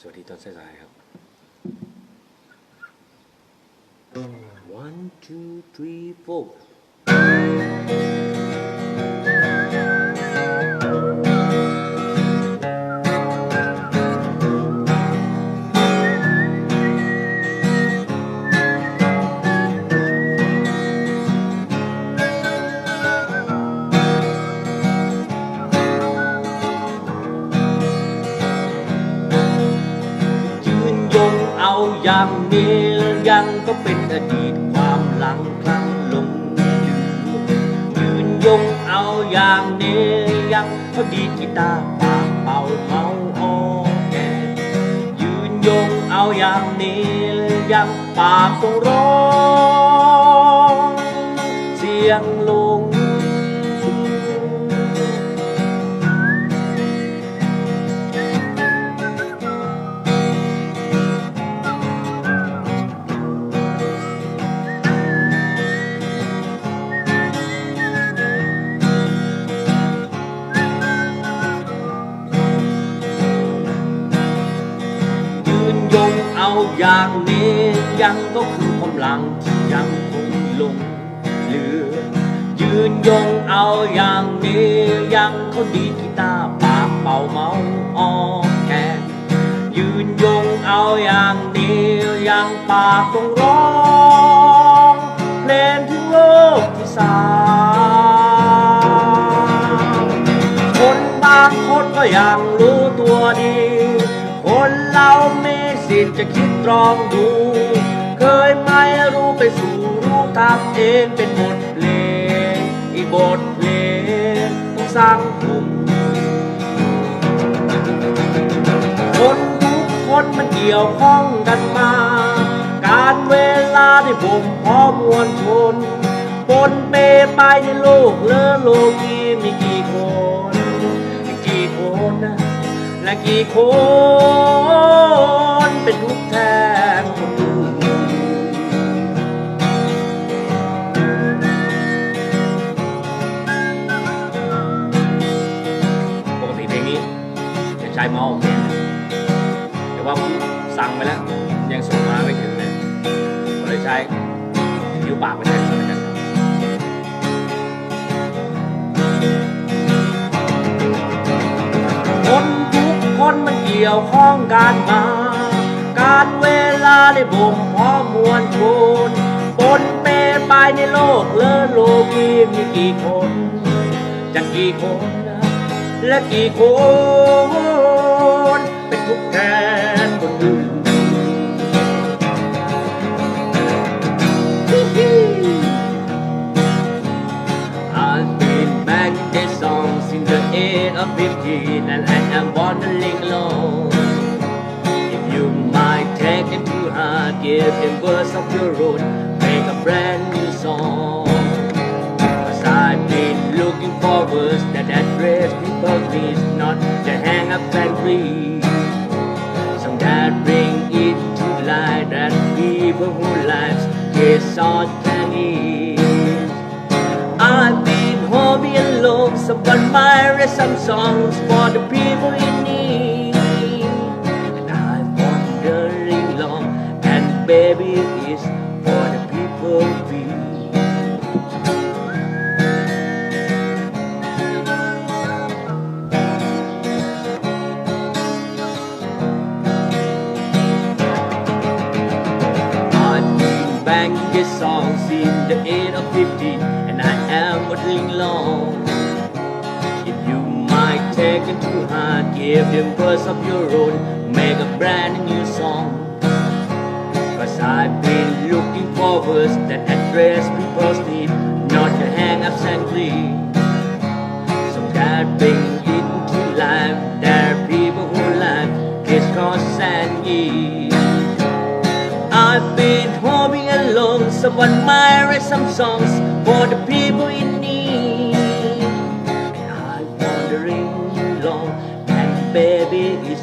สวัสดีตอนสายๆครับ one two three four อาอย่างนี้ยังก็เป็นอดีตความหลังครั้งลงยืนยงเอาอย่างนี้ยังก็ดีกีตาร์ปากเป่าเมาออแกยืนยงเอาอย่างนี้ยังปากต้องร้องเสียงล อย่างนี้ยังก็คือกำลังที่ยังคงลงเหลือ ยืนยงเอาอย่างนี้ยังเขาดีกีตาร์ปากเป่าเมาออกแกยืนยงเอาอย่างนี้ยังปากต้องร้องเพลงถึงโลกที่สามคนบางคนก็ยังรู้ตัวดี คนเราไมี สิทธิ์จะคิดตรองดู เคยไม่รู้ไปสู่รู้ทำเองเป็นบทเพลง อีกบทเพลงต้องสร้างกลุ่มคนทุกคนมันเกี่ยวข้องกันมา การเวลาได้บ่มเพาะมวลชนปนเปไปในโลกเลอโลกีมีกี่คนกี่คนนะและกี่คน เป็นทุกแทนปกติเพลงนี้จะใช้มอโอเคนะแต่ว่าผมสั่งไปแล้ว ยังส่งมาไม่ถึงเลยก็เลยใช้ยิ้วปากไปแทนก็แล้วกันครับคนทุกคนมันเกี่ยวข้องกันมา การเวลาได้บ่มเพาะมวลชนปนเปไปในโลกเลอโลกีมีกี่คน จะกี่คนและกี่คน เป็นทุกแทนคนอื่น I've been back the songs in the age of 15 and I am wandering it too hard, give them words of your own, make a brand new song. Cause I've been looking for words that address people's needs, not to hang up and read. Some that bring it to light that people who lives kiss on can eat. I've been home alone, someone might write some songs for the people in banging these songs in the age of 15 and I am modeling long. If you might take it too hard, give them words of your own, make a brand new song. Cause I've been looking for words that address people's I've been homing alone. Someone might write some songs for the people in need. And I'm wandering long, and baby, it's